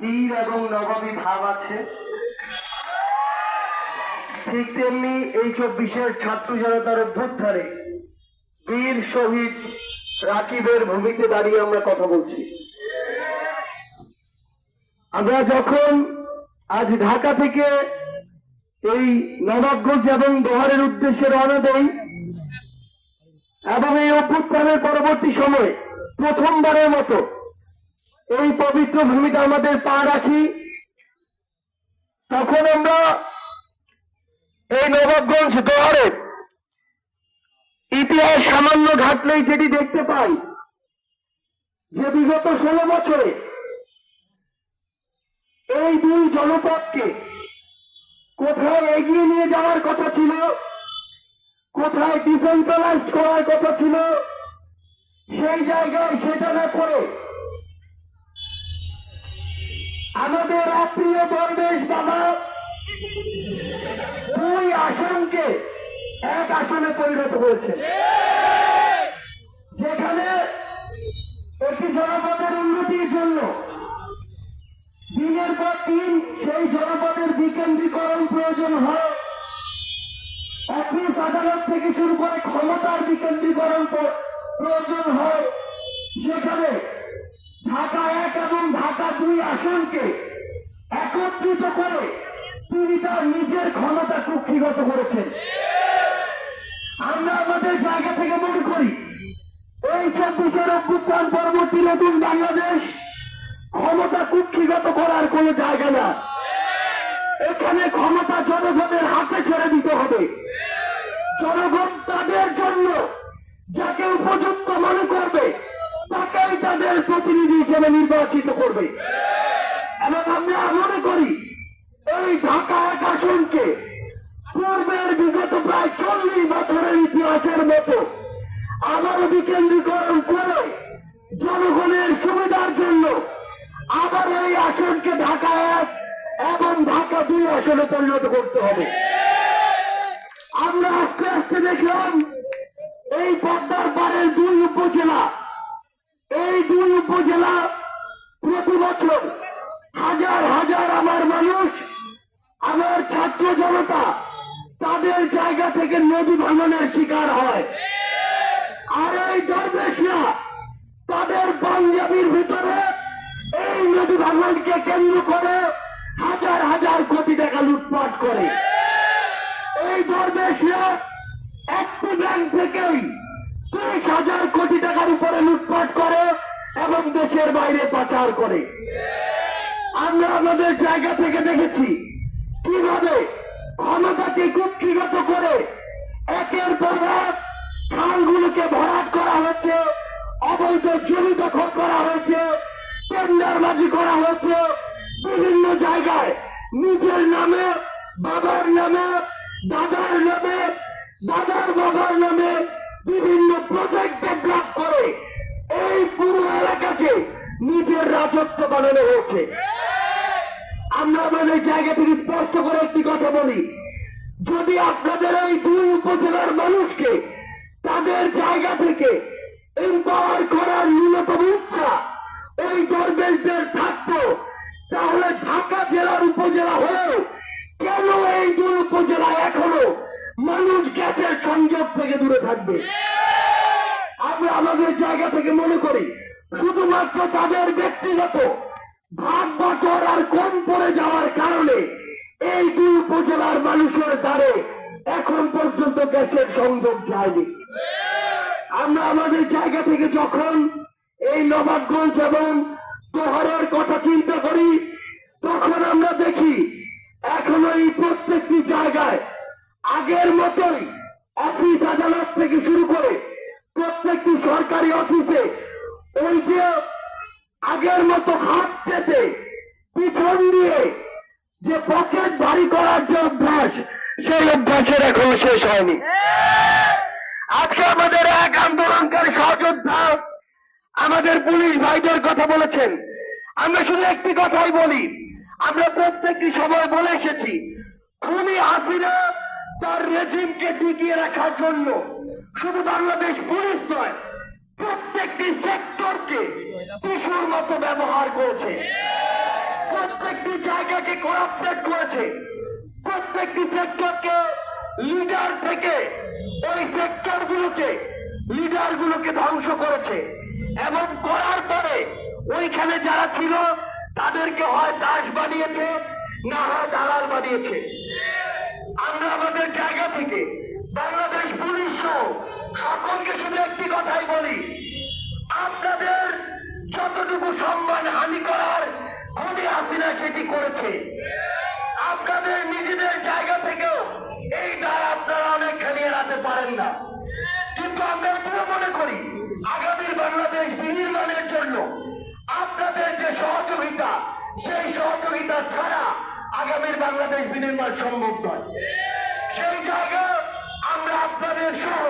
বীর এবং নবাবী ভাব আছে। ঠিক তেমনি এই চব্বিশের ছাত্র জনতার অভ্যুত্থানে বীর শহীদ রাকিবের ভূমিতে দাঁড়িয়ে আমরা কথা বলছি। আমরা যখন আজ ঢাকা থেকে এই নবাবগঞ্জ এবং দোহারের উদ্দেশ্যে রওনা দেই এবং এই অভ্যুত্থানের পরবর্তী সময়ে প্রথমবারের মতো এই পবিত্র ভূমিতে আমাদের পা রাখি, তখন আমরা এই নবাবগঞ্জ দোহারের ইতিহাস সামান্য ঘাটলেই যেটি দেখতে পাই, যে বিগত ষোলো বছরে এই দুই জনপদকে কোথায় এগিয়ে নিয়ে যাওয়ার কথা ছিল, কোথায় ডিসেন্ট্রালাইজ করার কথা ছিল, সেই জায়গায় সেটা না করে আমাদের অপ্রিয় দরবেশ বাবা, দুই আসনকে এক আসনে পরিণত করেছে যেখানে একটি জনপদের উন্নতির জন্য দিনের পর দিন সেই জনপদের বিকেন্দ্রীকরণ প্রয়োজন হয়। অফিস আদালত থেকে শুরু করে ক্ষমতার বিকেন্দ্রীকরণ প্রয়োজন হয়। সেখানে ঢাকা এক এবং ঢাকা দুই আসনকে একত্রিত করে তিনি তার নিজের ক্ষমতা কুক্ষিগত করেছেন। আমরা আমাদের জায়গা থেকে মনে করি, এই চব্বিশের অভ্যুত্থান পরবর্তী নতুন বাংলাদেশ ক্ষমতা কুক্ষিগত করার কোনো জায়গা না। এখানে ক্ষমতা জনগণের হাতে ছেড়ে দিতে হবে। জনগণ তাদের জন্য যাকে উপযুক্ত মনে করবে, তাকেই তাদের প্রতিনিধি হিসেবে নির্বাচিত করবে। এবং আমরা মনে করি, এই ঢাকা এক আসনকে পূর্বের বিগত প্রায় চল্লিশ বছরের ইতিহাসের মতো আবারও বিকেন্দ্রীকরণ করে জনগণের সুবিধার জন্য আবার এই আসনকে ঢাকা এক এবং ঢাকা দুই আসনে পরিণত করতে হবে। আমরা আস্তে আস্তে দেখলাম, এই পদ্মার পাড়ের দুই উপজেলা, এই দুই উপজেলা প্রতি বছর ছাত্র জনতা, তাদের জায়গা থেকে নদী ভাঙনের শিকার হয়। আর এই দরবেশরা, তাদের পাঞ্জাবির ভিতরে এই নদী ভাঙনকে কেন্দ্র করে হাজার হাজার কোটি টাকা লুটপাট করে। এই দরবেশরা একটি ব্যাংক থেকেই ত্রিশ হাজার কোটি টাকার উপরে লুটপাট করে এবং দেশের বাইরে পাচার করে। আমরা আমাদের জায়গা থেকে দেখেছি কীভাবে ক্ষমতাকে কুক্ষিগত করে একের পর এক খালগুলোকে ভরাট করা হয়েছে, অবৈধ জমি দখল করা হয়েছে, টেন্ডারবাজি করা হয়েছে, বিভিন্ন জায়গায় নিজের নামে, বাবার নামে, দাদার নামে, দাদার বাবার নামে বিভিন্ন প্রজেক্ট ডেভেলপ করে এই পুরো এলাকাকে নিজের রাজত্ব বানানো হয়েছে। আমরা আমাদের জায়গা থেকে স্পষ্ট করে একটি কথা বলি। যদি আপনাদের এই দুই উপজেলার মানুষকে তাদের জায়গা থেকে এম্পাওয়ার করার ন্যূনতম ইচ্ছা ওই দরবেশদের থাকতো, তাহলে ঢাকা জেলার উপজেলা হয়েও কেন এই দুই উপজেলা এখনও মানুষ গ্যাসের সংযোগ থেকে দূরে থাকবে? আমরা আমাদের জায়গা থেকে মনে করি, শুধুমাত্র তাদের ব্যক্তিগত ভাগ বাটর আর কম পড়ে যাওয়ার কারণে এই দুই উপজেলার মানুষের দ্বারে এখন পর্যন্ত গ্যাসের সংযোগ যায়নি। আমরা আমাদের জায়গা থেকে যখন এই নবাবগঞ্জ এবং তোহরের কথা চিন্তা করি, তখন আমরা দেখি এখনও এই প্রত্যেকটি জায়গায় আগের মতোই অফিস আদালত থেকে শুরু করে প্রত্যেকটি সরকারি অফিসে সেই অভ্যাসের এখনও শেষ হয়নি। আজকে আমাদের এক আন্দোলনকারী সহযোদ্ধা আমাদের পুলিশ ভাইদের কথা বলেছেন। আমরা শুধু একটি কথাই বলি, আমরা প্রত্যেকটি সময় বলে এসেছি, খুনি হাসিনা তার রেজিমকে টিকিয়ে রাখার জন্য শুধু বাংলাদেশ পুলিশ নয়, প্রত্যেকটি সেক্টরকে শিশুর মতো ব্যবহার করেছে। প্রত্যেকটি জায়গাকে করাপ্টেড করেছে। প্রত্যেকটি সেক্টরকে লিডার থেকে ওই সেক্টর গুলোকে লিডার গুলোকে ধ্বংস করেছে। এবং করার পরে ওইখানে যারা ছিল, তাদেরকে হয় দাস বানিয়েছে, না হয় দালাল বানিয়েছে। আমরা আমাদের জায়গা থেকে বাংলাদেশ পুলিশ সহ সকলকে শুধু একটি কথাই বলি, আপনাদের যতটুকু সম্মান হানি করার খুনি হাসিনা সেটি করেছে। বাংলাদেশ বিনির্মাণ সম্ভব নয়। সেই জায়গা আমরা আপনাদের সহ